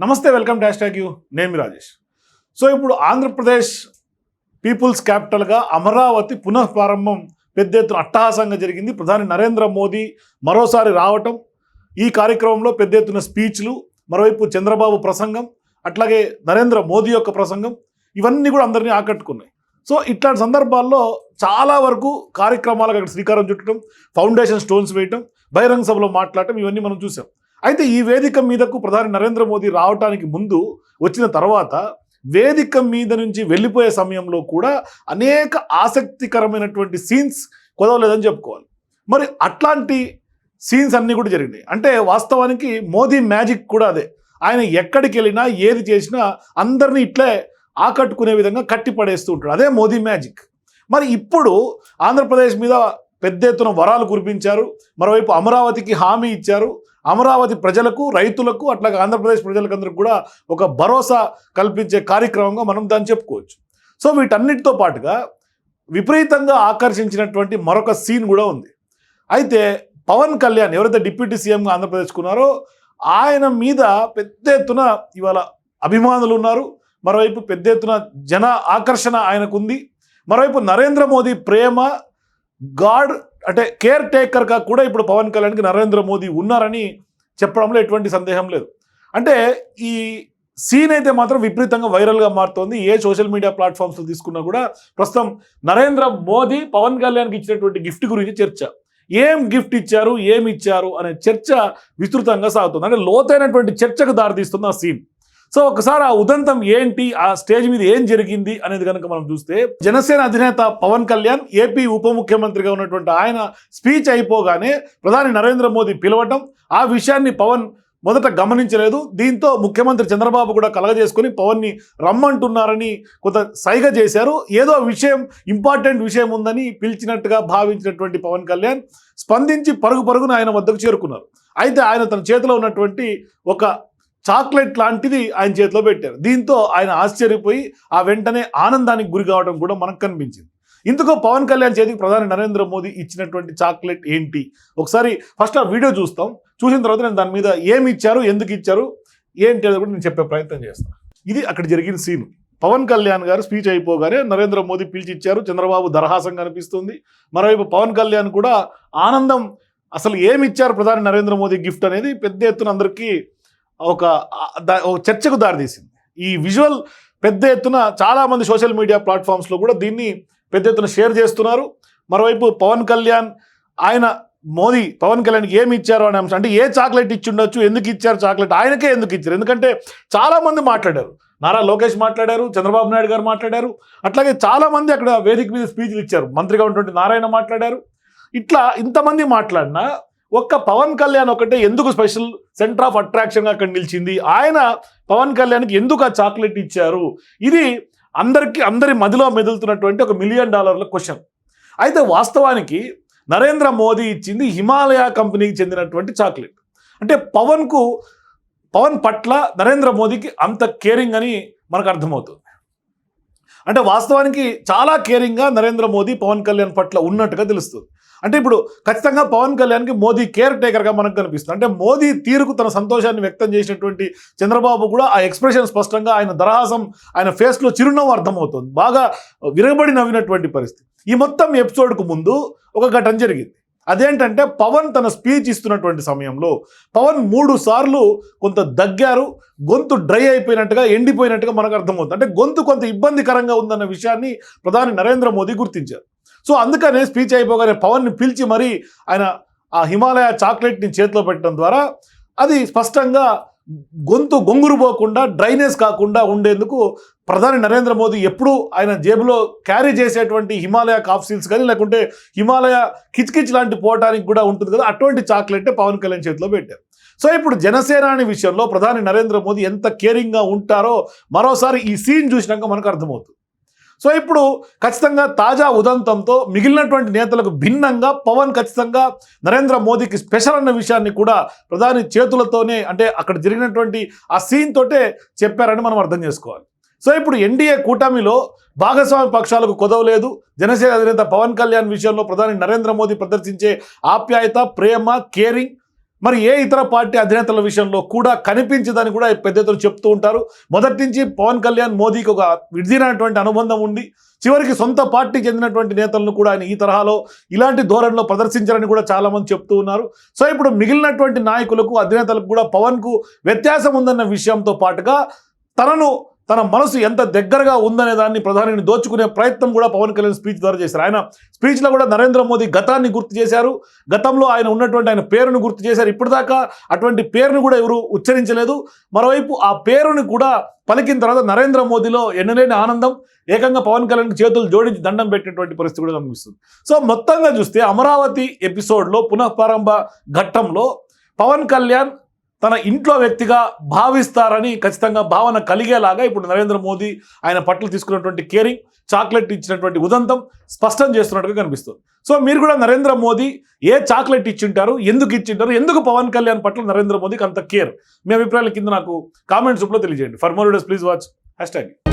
నమస్తే welcome dash tax you. నేను Rajesh. So ఇప్పుడు ఆంధ్రప్రదేశ్ పీపుల్స్ క్యాపిటల్గా అమరావతి పునః ప్రారంభం పెద్ద ఎత్తున అట్టహాసంగా జరిగింది. ప్రధాని నరేంద్ర మోదీ మరోసారి రావటం ఈ కార్యక్రమంలో పెద్ద ఎత్తున స్పీచ్లు మరోవైపు చంద్రబాబు ప్రసంగం అట్లాగే నరేంద్ర మోదీ యొక్క ప్రసంగం ఇవన్నీ కూడా అందరినీ ఆకట్టుకున్నాయి. సో ఇట్లాంటి సందర్భాల్లో చాలా వరకు కార్యక్రమాలకు అక్కడ శ్రీకారం చుట్టడం ఫౌండేషన్ స్టోన్స్ వేయటం బహిరంగ సభలో మాట్లాడటం ఇవన్నీ మనం చూసాం. అయితే ఈ వేదిక మీదకు ప్రధాని నరేంద్ర మోదీ రావటానికి ముందు వచ్చిన తర్వాత వేదిక మీద నుంచి వెళ్ళిపోయే సమయంలో కూడా అనేక ఆసక్తికరమైనటువంటి సీన్స్ కుదవలేదని చెప్పుకోవాలి. మరి అట్లాంటి సీన్స్ అన్నీ కూడా జరిగినాయి. అంటే వాస్తవానికి మోదీ మ్యాజిక్ కూడా అదే. ఆయన ఎక్కడికి వెళ్ళినా ఏది చేసినా అందరినీ ఇట్లే ఆకట్టుకునే విధంగా కట్టి పడేస్తూ ఉంటాడు. అదే మోదీ మ్యాజిక్. మరి ఇప్పుడు ఆంధ్రప్రదేశ్ మీద పెద్ద ఎత్తున వరాలు కురిపించారు. మరోవైపు అమరావతికి హామీ ఇచ్చారు. అమరావతి ప్రజలకు రైతులకు అట్లాగే ఆంధ్రప్రదేశ్ ప్రజలకందరికి కూడా ఒక భరోసా కల్పించే కార్యక్రమంగా మనం దాన్ని చెప్పుకోవచ్చు. సో వీటన్నిటితో పాటుగా విపరీతంగా ఆకర్షించినటువంటి మరొక సీన్ కూడా ఉంది. అయితే పవన్ కళ్యాణ్ ఎవరైతే డిప్యూటీ సీఎంగా ఆంధ్రప్రదేశ్కు ఉన్నారో ఆయన మీద పెద్ద ఎత్తున ఇవాళ అభిమానులు ఉన్నారు. మరోవైపు పెద్ద ఎత్తున జన ఆకర్షణ ఆయనకుంది. మరోవైపు నరేంద్ర మోదీ ప్రేమ గాడ్ అంటే కేర్ టేకర్గా కూడా ఇప్పుడు పవన్ కళ్యాణ్కి నరేంద్ర మోదీ ఉన్నారని చెప్పడంలో ఎటువంటి సందేహం లేదు. అంటే ఈ సీన్ అయితే మాత్రం విపరీతంగా వైరల్గా మారుతోంది. ఏ సోషల్ మీడియా ప్లాట్ఫామ్స్లో తీసుకున్నా కూడా ప్రస్తుతం నరేంద్ర మోదీ పవన్ కళ్యాణ్కి ఇచ్చినటువంటి గిఫ్ట్ గురించి చర్చ. ఏం గిఫ్ట్ ఇచ్చారు? ఏమి ఇచ్చారు? అనే చర్చ విస్తృతంగా సాగుతుంది. అంటే లోతైనటువంటి చర్చకు దారితీస్తుంది ఆ సీన్. సో ఒకసారి ఆ ఉదంతం ఏంటి? ఆ స్టేజ్ మీద ఏం జరిగింది? అనేది కనుక మనం చూస్తే జనసేన అధినేత పవన్ కళ్యాణ్ ఏపీ ఉప ముఖ్యమంత్రిగా ఉన్నటువంటి ఆయన స్పీచ్ అయిపోగానే ప్రధాని నరేంద్ర మోదీ పిలవటం ఆ విషయాన్ని పవన్ మొదట గమనించలేదు. దీంతో ముఖ్యమంత్రి చంద్రబాబు కూడా కలగజేసుకొని పవన్ని రమ్మంటున్నారని కొంత సైగ చేశారు. ఏదో విషయం ఇంపార్టెంట్ విషయం ఉందని పిలిచినట్టుగా భావించినటువంటి పవన్ కళ్యాణ్ స్పందించి పరుగు పరుగున ఆయన వద్దకు చేరుకున్నారు. అయితే ఆయన తన చేతిలో ఉన్నటువంటి ఒక చాక్లెట్ లాంటిది ఆయన చేతిలో పెట్టారు. దీంతో ఆయన ఆశ్చర్యపోయి ఆ వెంటనే ఆనందానికి గురి కావడం కూడా మనకు కనిపించింది. ఇందుకో పవన్ కళ్యాణ్ చేతికి ప్రధాని నరేంద్ర మోదీ ఇచ్చినటువంటి చాక్లెట్ ఏంటి? ఒకసారి ఫస్ట్ ఆ వీడియో చూస్తాం. చూసిన తర్వాత నేను దాని మీద ఏమి ఇచ్చారు ఎందుకు ఇచ్చారు ఏంటి అనేది కూడా నేను చెప్పే ప్రయత్నం చేస్తాను. ఇది అక్కడ జరిగిన సీన్. పవన్ కళ్యాణ్ గారు స్పీచ్ అయిపోగానే నరేంద్ర మోదీ పిలిచి ఇచ్చారు చంద్రబాబు దరహాసం కనిపిస్తుంది మరోవైపు పవన్ కళ్యాణ్ కూడా ఆనందం అసలు ఏమి ఇచ్చారు ప్రధాని నరేంద్ర మోదీ గిఫ్ట్ అనేది పెద్ద ఎత్తున అందరికీ ఒక చర్చకు దారితీసింది. ఈ విజువల్ పెద్ద ఎత్తున చాలామంది సోషల్ మీడియా ప్లాట్ఫామ్స్లో కూడా దీన్ని పెద్ద ఎత్తున షేర్ చేస్తున్నారు. మరోవైపు పవన్ కళ్యాణ్ ఆయన మోదీ పవన్ కళ్యాణ్కి ఏమి ఇచ్చారు అనే అంశం అంటే ఏ చాక్లెట్ ఇచ్చిండొచ్చు ఎందుకు ఇచ్చారు చాక్లెట్ ఆయనకే ఎందుకు ఇచ్చారు? ఎందుకంటే చాలామంది మాట్లాడారు. నారా లోకేష్ మాట్లాడారు చంద్రబాబు నాయుడు గారు మాట్లాడారు అట్లాగే చాలామంది అక్కడ వేదిక మీద స్పీచ్లు ఇచ్చారు. మంత్రిగా ఉన్నటువంటి నారాయణ మాట్లాడారు. ఇట్లా ఇంతమంది మాట్లాడినా ఒక్క పవన్ కళ్యాణ్ ఒకటే ఎందుకు స్పెషల్ సెంటర్ ఆఫ్ అట్రాక్షన్గా అక్కడ నిలిచింది? ఆయన పవన్ కళ్యాణ్కి ఎందుకు ఆ చాక్లెట్ ఇచ్చారు? ఇది అందరికీ అందరి మదిలో మెదులుతున్నటువంటి ఒక మిలియన్ డాలర్ల క్వశ్చన్. అయితే వాస్తవానికి నరేంద్ర మోదీ ఇచ్చింది హిమాలయ కంపెనీకి చెందినటువంటి చాక్లెట్. అంటే పవన్కు పవన్ పట్ల నరేంద్ర మోదీకి అంత కేరింగ్ అని మనకు అర్థమవుతుంది. అంటే వాస్తవానికి చాలా కేరింగ్గా నరేంద్ర మోదీ పవన్ కళ్యాణ్ పట్ల ఉన్నట్టుగా తెలుస్తుంది. అంటే ఇప్పుడు ఖచ్చితంగా పవన్ కళ్యాణ్కి మోదీ కేర్ టేకర్గా మనకు కనిపిస్తుంది. అంటే మోదీ తీరుకు తన సంతోషాన్ని వ్యక్తం చేసినటువంటి చంద్రబాబు కూడా ఆ ఎక్స్ప్రెషన్ స్పష్టంగా ఆయన దరహాసం ఆయన ఫేస్లో చిరునవ్వు అర్థమవుతుంది. బాగా విరగబడి నవ్వినటువంటి పరిస్థితి. ఈ మొత్తం ఎపిసోడ్కు ముందు ఒక ఘటన జరిగింది. అదేంటంటే పవన్ తన స్పీచ్ ఇస్తున్నటువంటి సమయంలో పవన్ మూడు సార్లు కొంత దగ్గారు గొంతు డ్రై అయిపోయినట్టుగా ఎండిపోయినట్టుగా మనకు అర్థమవుతుంది. అంటే గొంతు కొంత ఇబ్బందికరంగా ఉందన్న విషయాన్ని ప్రధాని నరేంద్ర మోదీ గుర్తించారు. సో అందుకనే స్పీచ్ అయిపోగానే పవన్ని పిలిచి మరీ ఆయన ఆ హిమాలయ చాక్లెట్ని చేతిలో పెట్టడం ద్వారా అది స్పష్టంగా గొంతు గొంగురు పోకుండా డ్రైనేజ్ కాకుండా ఉండేందుకు ప్రధాని నరేంద్ర మోదీ ఎప్పుడూ ఆయన జేబులో క్యారీ చేసేటువంటి హిమాలయ కాఫ్ సీల్స్ కానీ లేకుంటే హిమాలయ కిచ్కిచ్ లాంటి పోవటానికి కూడా ఉంటుంది కదా అటువంటి చాక్లెట్ పవన్ కళ్యాణ్ చేతిలో పెట్టారు. సో ఇప్పుడు జనసేనాని విషయంలో ప్రధాని నరేంద్ర మోదీ ఎంత కేరింగ్గా ఉంటారో మరోసారి ఈ సీన్ చూసినాక మనకు అర్థమవుతుంది. సో ఇప్పుడు ఖచ్చితంగా తాజా ఉదంతంతో మిగిలినటువంటి నేతలకు భిన్నంగా పవన్ ఖచ్చితంగా నరేంద్ర మోదీకి స్పెషల్ అన్న విషయాన్ని కూడా ప్రధాని చేతులతోనే అంటే అక్కడ జరిగినటువంటి ఆ సీన్ తోటే చెప్పారని మనం అర్థం చేసుకోవాలి. సో ఇప్పుడు ఎన్డీఏ కూటమిలో భాగస్వామి పక్షాలకు కొదవలేదు. జనసేన అధినేత పవన్ కళ్యాణ్ విషయంలో ప్రధాని నరేంద్ర మోదీ ప్రదర్శించే ఆప్యాయత ప్రేమ కేరింగ్ మరి ఏ ఇతర పార్టీ అధినేతల విషయంలో కూడా కనిపించదని కూడా పెద్ద ఎత్తున చెప్తూ ఉంటారు. మొదటి నుంచి పవన్ కళ్యాణ్ మోదీకి ఒక విడిదినటువంటి అనుబంధం ఉంది. చివరికి సొంత పార్టీ చెందినటువంటి నేతలను కూడా ఆయన ఈ తరహాలో ఇలాంటి ధోరణిలో ప్రదర్శించారని కూడా చాలామంది చెప్తూ ఉన్నారు. సో ఇప్పుడు మిగిలినటువంటి నాయకులకు అధినేతలకు కూడా పవన్కు వ్యత్యాసం ఉందన్న విషయంతో పాటుగా తనను తన మనసు ఎంత దగ్గరగా ఉందనే దాన్ని ప్రధానిని దోచుకునే ప్రయత్నం కూడా పవన్ కళ్యాణ్ స్పీచ్ ద్వారా చేశారు. ఆయన స్పీచ్లో కూడా నరేంద్ర మోదీ గతాన్ని గుర్తు చేశారు. గతంలో ఆయన ఉన్నటువంటి ఆయన పేరును గుర్తు చేశారు. ఇప్పటిదాకా అటువంటి పేరును కూడా ఎవరు ఉచ్చరించలేదు. మరోవైపు ఆ పేరుని కూడా పలికిన తర్వాత నరేంద్ర మోదీలో ఎన్నలేని ఆనందం ఏకంగా పవన్ కళ్యాణ్కి చేతులు జోడించి దండం పెట్టినటువంటి పరిస్థితి కూడా కనిపిస్తుంది. సో మొత్తంగా చూస్తే అమరావతి ఎపిసోడ్లో పునఃప్రారంభ ఘట్టంలో పవన్ కళ్యాణ్ తన ఇంట్లో వ్యక్తిగా భావిస్తారని ఖచ్చితంగా భావన కలిగేలాగా ఇప్పుడు నరేంద్ర మోదీ ఆయన పట్ల తీసుకున్నటువంటి కేరింగ్ చాక్లెట్ ఇచ్చినటువంటి ఉదంతం స్పష్టం చేస్తున్నట్టుగా కనిపిస్తుంది. సో మీరు కూడా నరేంద్ర మోదీ ఏ చాక్లెట్ ఇచ్చింటారు ఎందుకు ఇచ్చింటారు ఎందుకు పవన్ కళ్యాణ్ పట్ల నరేంద్ర మోదీకి అంత కేర్? మీ అభిప్రాయాల కింద నాకు కామెంట్స్ రూపంలో తెలియజేయండి. For more days please watch. Hash tag